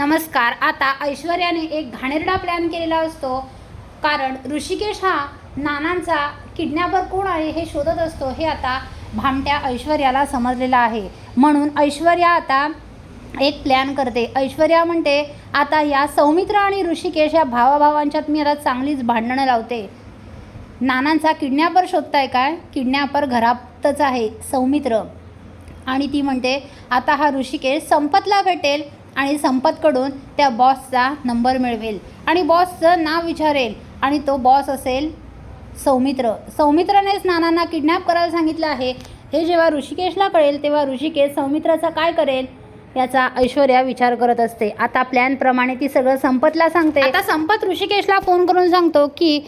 नमस्कार. आता ऐश्वर्याने एक घाणेरडा प्लॅन केलेला असतो. कारण ऋषिकेश हा नानांचा किडनॅपर कोण आहे हे शोधत असतो हे आता भामट्या ऐश्वर्याला समजलेलं आहे. म्हणून ऐश्वर्या आता एक प्लॅन करते. ऐश्वर्या म्हणते आता या सौमित्र आणि ऋषिकेश या भावाभावांच्यात मी आता चांगलीच भांडणं लावते. नानांचा किडनॅपर शोधताय काय? किडनॅपर घरातच आहे सौमित्र. आणि ती म्हणते आता हा ऋषिकेश संपतला भेटेल. आणि संपतकडून त्या बॉसचा नंबर मिळवेल. आणि बॉसचं नाव विचारेल. आणि तो बॉस असेल सौमित्र. सौमित्रानेच नानांना किडनॅप करायला सांगितलं आहे. हे जेव्हा ऋषिकेशला कळेल तेव्हा ऋषिकेश सौमित्राचा काय करेल याचा ऐश्वर्या विचार करत असते. आता प्लॅनप्रमाणे ती सगळं संपतला सांगते. आता संपत ऋषिकेशला फोन करून सांगतो की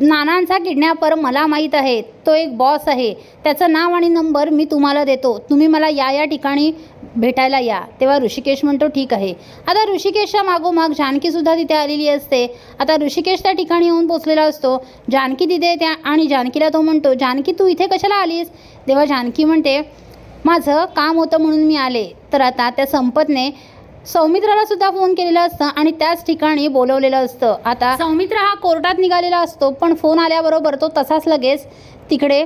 नानांचा किडनॅपर मला माहीत आहे. तो एक बॉस आहे. त्याचं नाव आणि नंबर मी तुम्हाला देतो. तुम्ही मला या या ठिकाणी भेटायला या. तेव्हा ऋषिकेश म्हणतो ठीक आहे. आता ऋषिकेशच्या मागोमाग जानकीसुद्धा तिथे आलेली असते. आता ऋषिकेश त्या ठिकाणी येऊन पोचलेला असतो. जानकी तिथे त्या आणि जानकीला तो म्हणतो जानकी तू इथे कशाला आलीस? तेव्हा जानकी म्हणते माझं काम होतं म्हणून मी आले. तर आता त्या संपतने सौमित्राला सुद्धा फोन केलेला असतं आणि त्याच ठिकाणी बोलवलेलं असतं. आता सौमित्र हा कोर्टात निघालेला असतो पण फोन आल्याबरोबर तो तसाच लगेच तिकडे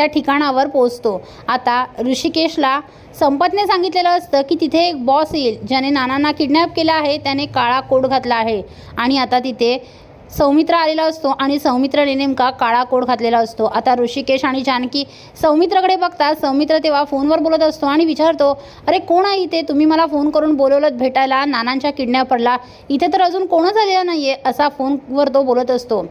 त्या ठिकाणावर पोचतो आता ऋषिकेशला संपतने सांगितलेलं असतं की तिथे एक बॉस येईल ज्याने नानांना किडनॅप केला आहे त्याने काळा कोट घातला आहे. आणि आता तिथे सौमित्र आलेला असतो आणि सौमित्रने नेमका काळा कोड घातलेला असतो. आता ऋषिकेश आणि जानकी सौमित्राकडे बघतात. सौमित्र तेव्हा फोनवर बोलत असतो आणि विचारतो अरे कोण आहे इथे? तुम्ही मला फोन करून बोलवलं भेटायला नानांच्या किडनॅपरला इथे तर अजून कोणच आलेलं नाही आहे असा फोनवर तो बोलत असतो.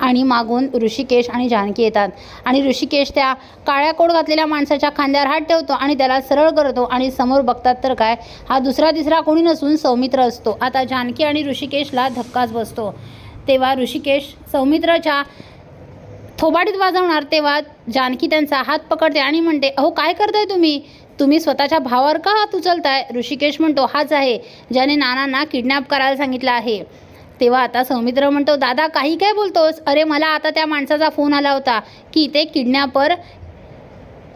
आणि मागून ऋषिकेश आणि जानकी येतात. आणि ऋषिकेश त्या काळ्या कोट घातलेल्या माणसाच्या खांद्यावर हात ठेवतो आणि त्याला सरळ करतो आणि समोर बघतात तर काय हा दुसरा तिसरा कोणी नसून सौमित्र असतो. आता जानकी आणि ऋषिकेशला धक्काच बसतो. तेव्हा ऋषिकेश सौमित्राच्या थोबाडीत वाजवणार तेव्हा जानकी त्यांचा हात पकडते आणि म्हणते अहो काय करताय तुम्ही? तुम्ही स्वतःच्या भावावर का हात उचलताय? ऋषिकेश म्हणतो हाच आहे ज्याने नानांना किडनॅप करायला सांगितलं आहे. तेव्हा आता सौमित्र म्हणतो दादा काही काय बोलतोस? अरे मला आता त्या माणसाचा फोन आला होता की ते किडनॅपर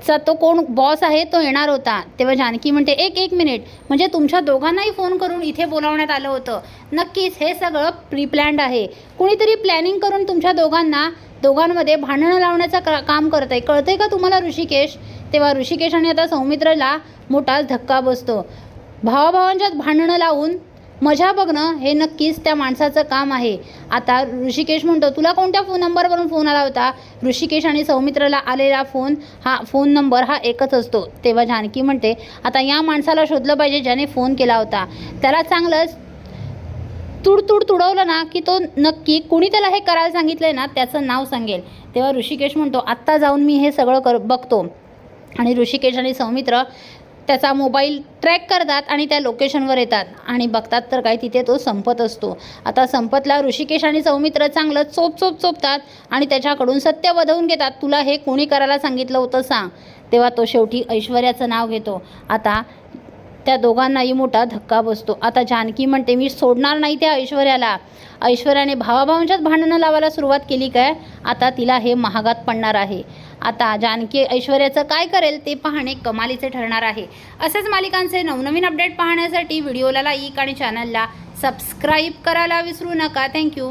चा तो कोण बॉस आहे तो येणार होता. तेव्हा जानकी म्हणते एक एक मिनिट म्हणजे तुमच्या दोघांनाही फोन करून इथे बोलावण्यात आलं होतं. नक्कीच हे सगळं प्रीप्लॅन्ड आहे. कुणीतरी प्लॅनिंग करून तुमच्या दोघांना दोघांमध्ये भांडणं लावण्याचं का काम करत आहे कळतंय का तुम्हाला ऋषिकेश? तेव्हा ऋषिकेश आणि आता सौमित्रला मोठाच धक्का बसतो. भावाभावांच्यात भांडणं लावून मजा बघणं हे नक्कीच त्या माणसाचं काम आहे. आता ऋषिकेश म्हणतो तुला कोणत्या फोन नंबरवरून फोन आला होता? ऋषिकेश आणि सौमित्राला आलेला फोन हा फोन नंबर हा एकच असतो. तेव्हा जानकी म्हणते आता या माणसाला शोधलं पाहिजे ज्याने फोन केला होता. त्याला चांगलंच तुडतुड तुडवलं ना की तो नक्की कुणी त्याला हे करायला सांगितलं आहे ना त्याचं नाव सांगेल. तेव्हा ऋषिकेश म्हणतो आत्ता जाऊन मी हे सगळं कर बघतो. आणि ऋषिकेश आणि सौमित्र त्याचा मोबाईल ट्रॅक करतात आणि त्या लोकेशनवर येतात. आणि बघतात तर काय तिथे तो संपत असतो. आता संपतला ऋषिकेश आणि सौमित्र चांगलं चोप चोप चोपतात आणि त्याच्याकडून सत्य वधवून घेतात. तुला हे कोणी करायला सांगितलं होतं सांग. तेव्हा तो शेवटी ऐश्वर्याचं नाव घेतो. आता त्या दोघांनाही मोठा धक्का बसतो. आता जानकी म्हणते मी सोडणार नाही त्या ऐश्वर्याला. ऐश्वर्याने भावाभावांच्याच भांडणं लावायला सुरुवात केली काय? आता तिला हे महागात पडणार आहे. आता जानकी ऐश्वर्याचं काय करेल ते पाहणे कमालीचे ठरणार आहे. असेच मालिकांचे नवनवीन अपडेट पाहण्यासाठी व्हिडिओला लाईक आणि चॅनलला सबस्क्राईब करायला विसरू नका. थँक्यू.